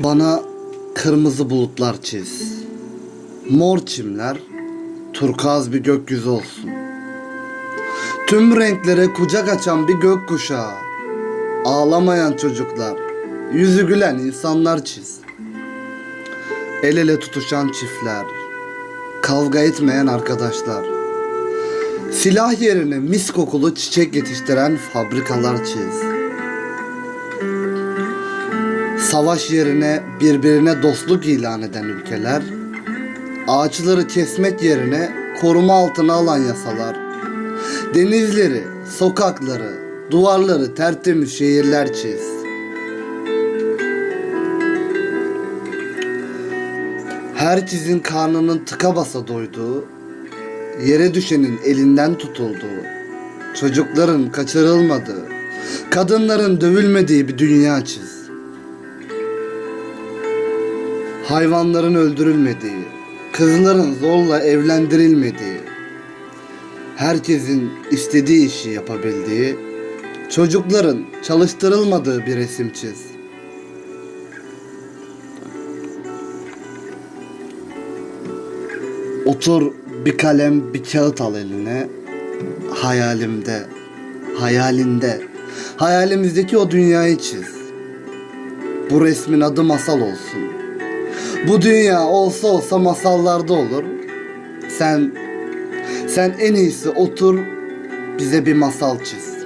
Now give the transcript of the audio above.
Bana kırmızı bulutlar çiz. Mor çimler, turkuaz bir gökyüzü olsun. Tüm renklere kucak açan bir gökkuşağı. Ağlamayan çocuklar, yüzü gülen insanlar çiz. El ele tutuşan çiftler, kavga etmeyen arkadaşlar. Silah yerine mis kokulu çiçek yetiştiren fabrikalar çiz. Savaş yerine birbirine dostluk ilan eden ülkeler, ağaçları kesmek yerine koruma altına alan yasalar, denizleri, sokakları, duvarları tertemiz şehirler çiz. Herkesin karnının tıka basa doyduğu, yere düşenin elinden tutulduğu, çocukların kaçırılmadığı, kadınların dövülmediği bir dünya çiz. Hayvanların öldürülmediği, kızların zorla evlendirilmediği, herkesin istediği işi yapabildiği, çocukların çalıştırılmadığı bir resim çiz. Otur bir kalem bir kağıt al eline. Hayalimde, hayalinde, hayalimizdeki o dünyayı çiz. Bu resmin adı masal olsun. Bu dünya olsa olsa masallarda olur. Sen, sen en iyisi otur bize bir masal çiz.